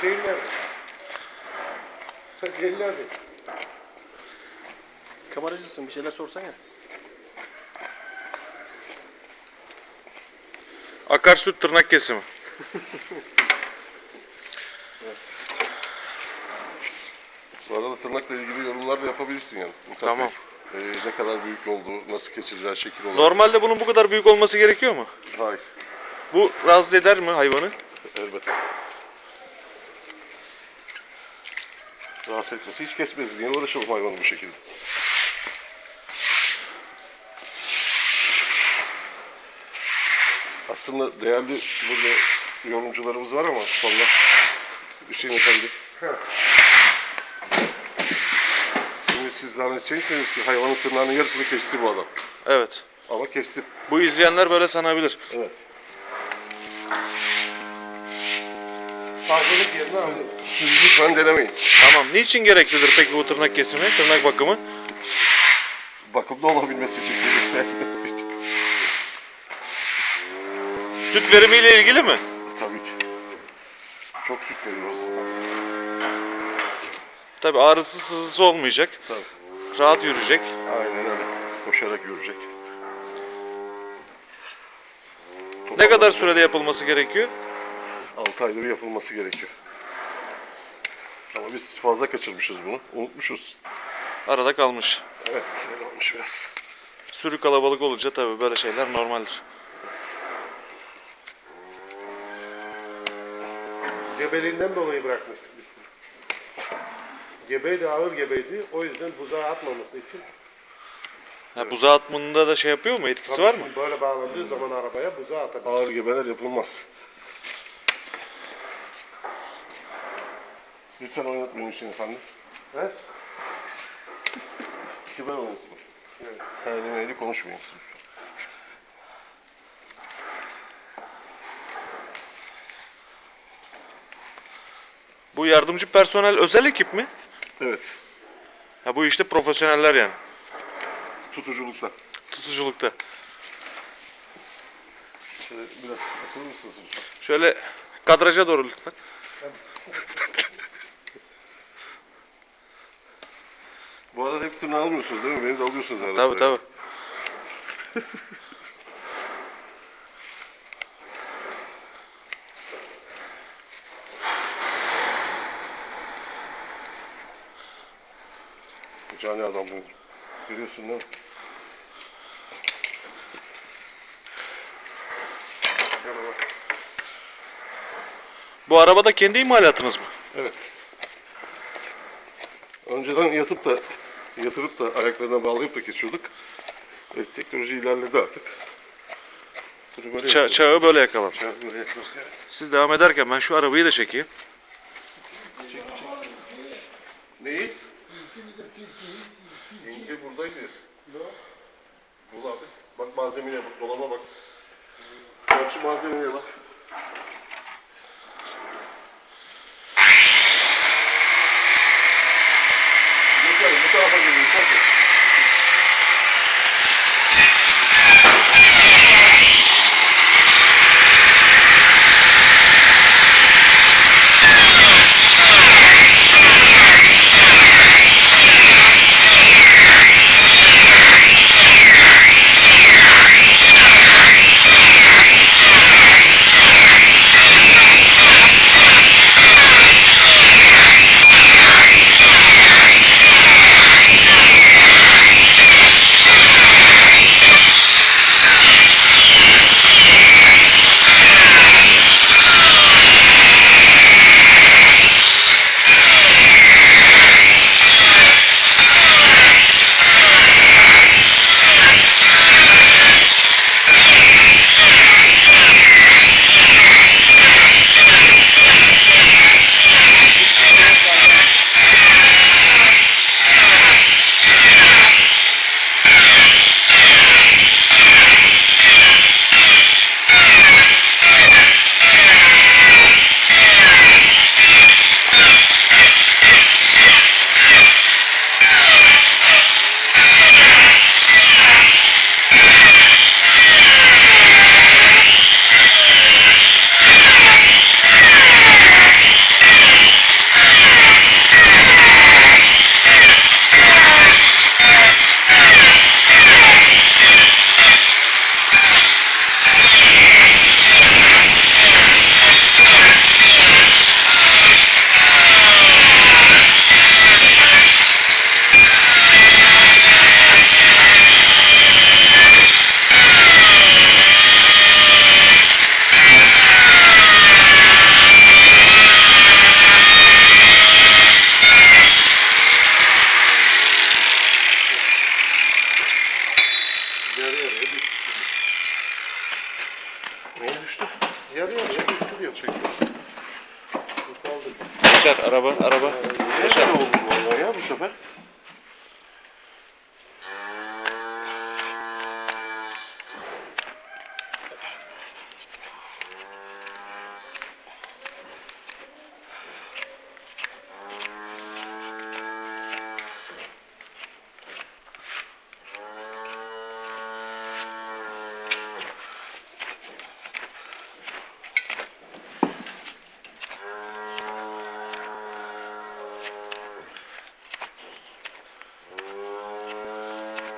Celil nerede? Kameracısın bir şeyler sorsana. Akarsu tırnak kesimi. Bu arada tırnakla ilgili yorumlar da yapabilirsin yani. Mutlaka. Tamam. Ee, ne kadar büyük olduğu, nasıl kesileceği şekil olarak. Normalde bunun bu kadar büyük olması gerekiyor mu? Hayır. Bu rahatsız eder mi hayvanı? Elbette. Rahatsız etmesi hiç kesmez. Niye uğraşalım hayvanı bu şekilde? Aslında değerli burada yorumcularımız var ama sonra Hüseyin Efendi. Şimdi siz zannedeceksiniz ki hayvanın tırnağının yarısını kesti bu adam. Evet. Ama kesti. Bu izleyenler böyle sanabilir. Evet. Fazlalık yerine aldım. Siz lütfen denemeyin. Tamam. Niçin gereklidir peki bu tırnak kesimi, tırnak bakımı? Bakımda olabilmesi için. temizlenmesi için. Süt verimiyle ilgili mi? Tabii ki. Çok süt veriyor aslında. Tabi ağrısı sızısı olmayacak. Tabii. Rahat yürüyecek. Aynen öyle. Koşarak yürüyecek. Ne kadar sürede yapılması gerekiyor? 6 ayda bir yapılması gerekiyor. Ama biz fazla kaçırmışız bunu. Unutmuşuz. Arada kalmış. Evet, öyle olmuş biraz. Sürü kalabalık olunca tabi böyle şeyler normaldir. Gebeliğinden dolayı bırakmıştık biz. Gebeydi, ağır gebeydi. O yüzden buzağa atmaması için. Ha, buzağı atmanında da şey yapıyor mu? Etkisi Tabii var mı? Böyle bağlandığı zaman arabaya buzağa atabilir. Ağır gebeler yapılmaz. Lütfen oynatmayın Hüseyin Efendi. He? Ki ben oynatayım. Evet. Hayli meyli konuşmayın. Bu yardımcı personel özel ekip mi? Evet, Ha, bu işte profesyoneller yani. tutuculukta. Tutuculukta. Şöyle biraz atır mısınız lütfen? Şöyle kadraja doğru lütfen. Bu arada hep tırnağı almıyorsunuz değil mi? Beni de alıyorsunuz arada. Tabi sırada. tabi. Bu Cani adam bu. Görüyorsun değil mi? Bu araba da kendi imalatınız mı? Evet. Önceden yatıp da yatırıp da ayaklarına bağlayıp da geçiyorduk. E, teknoloji ilerledi artık. Böyle Ça- yapıyoruz. çağı böyle yakalar. Çağı böyle yapıyoruz, evet. Siz devam ederken ben şu arabayı da çekeyim. Neyi? İnce buradaydı. Bul abi. Bak malzemeye bak, dolaba bak. Karşı malzemeye bak.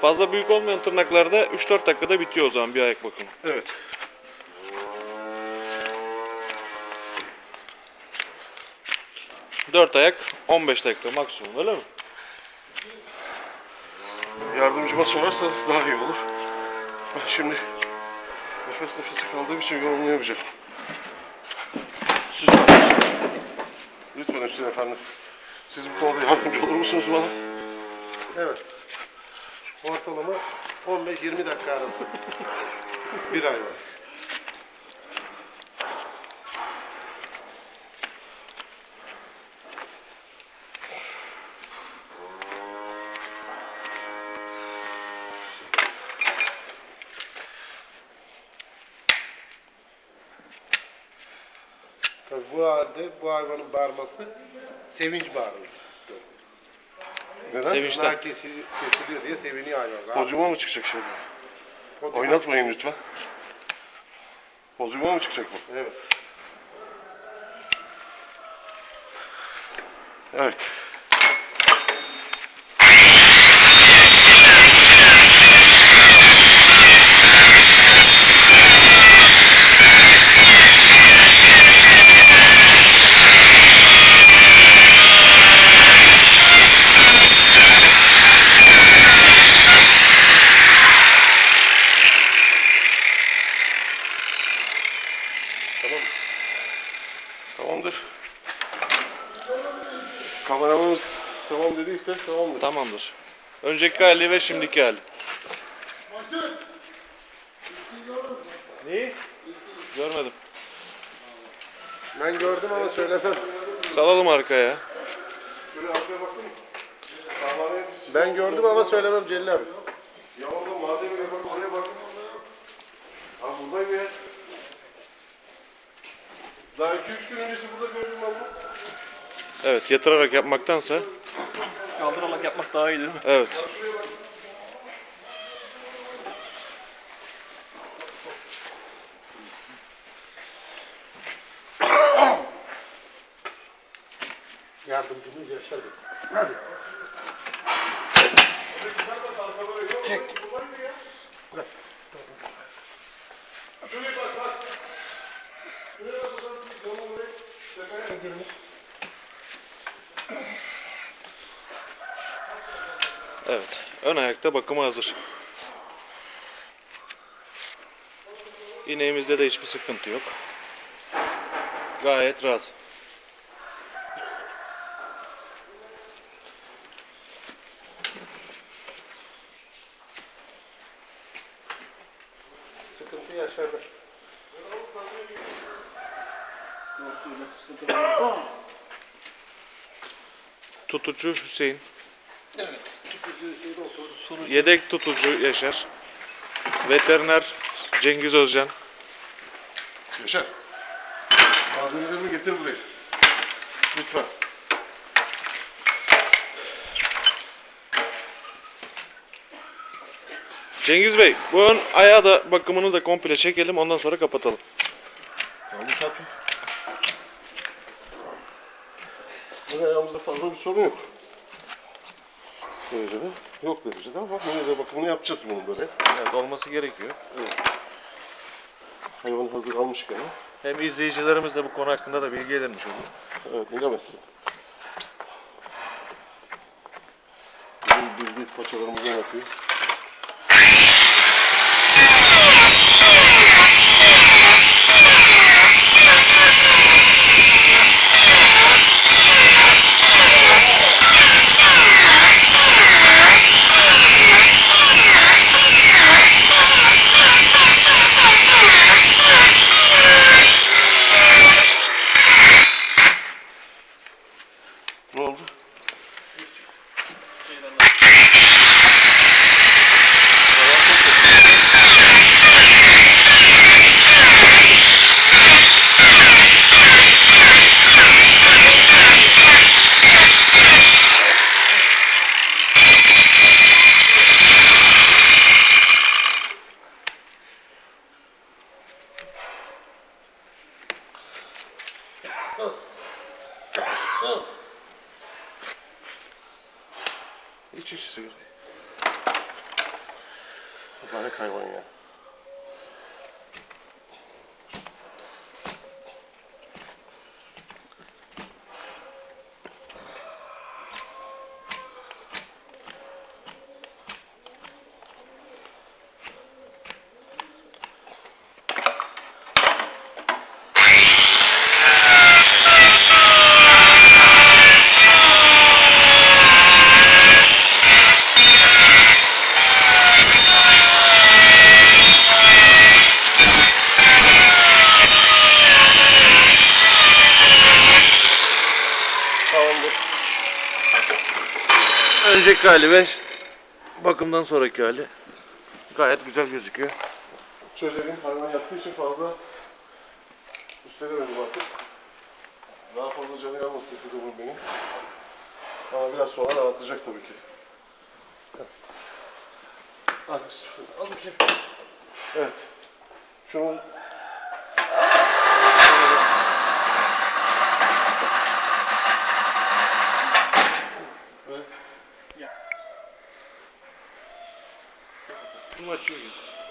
Fazla büyük olmayan tırnaklarda 3-4 dakikada bitiyor o zaman bir ayak bakımı. Evet. Dört ayak 15 dakika maksimum öyle mi? Yardımcıma sorarsanız daha iyi olur. Ben şimdi nefes nefese kaldığım için yorumlayamayacağım. Lütfen. Lütfen Hüseyin Efendi. Siz bu konuda yardımcı olur musunuz bana? Evet. Ortalama 15-20 dakika arası. bir ay var. Tabii bu halde bu hayvanın bağırması sevinç bağırıyor. Neden? Sevinçten. Kesi- kesiliyor diye seviniyor hayvan. Rahat. Podyuma mı çıkacak şimdi? Podyuma- Oynatmayın lütfen. Podyuma mı çıkacak bu? Evet. Evet. Tamam. Tamamdır. Kameramanımız tamam dediyse tamamdır. Tamamdır. Önceki hali ve şimdiki hali. Neyi? Görmedim. Ben gördüm ama söylemem. Salalım arkaya. Şöyle arkaya baktın mı? Ben gördüm ama söylemem Celil abi. Ya orada malzemeye bak oraya bak. Ha buradayım ya. Daha 2-3 gün öncesi burada gördüm ben bunu. Evet yatırarak yapmaktansa. Kaldırarak yapmak daha iyi değil mi? Evet. Yardımcımız Yaşar. Hadi. Çek. Şuraya bak bak. Şuraya bak bakalım. Yolun Evet. Ön ayakta bakıma hazır. İneğimizde de hiçbir sıkıntı yok. Gayet rahat. Sıkıntı Yaşar'da. Tutucu Hüseyin. Evet. Yedek tutucu Yaşar. Veteriner Cengiz Özcan. Yaşar. Malzemelerini getir buraya. Lütfen. Cengiz Bey bu ön ayağı da bakımını da komple çekelim ondan sonra kapatalım. Tamam tabii. Bu ayağımızda fazla bir sorun yok. Derecede. Yok derecede ama yine de bakımını yapacağız bunun böyle. Evet olması gerekiyor. Hayvan hazır almışken. Hem izleyicilerimiz de bu konu hakkında da bilgi edinmiş olur. Evet bilemezsin. Bizim bildiği paçalarımızdan yapıyor. Önceki hali ve bakımdan sonraki hali gayet güzel gözüküyor. Çözelim. Hayvan yattığı için fazla üstelemedim artık. Daha fazla canı yanmasın kızımın benim. Ama biraz sonra rahatlayacak tabii ki. Evet. Al, bakayım. Evet. Şunu ночует.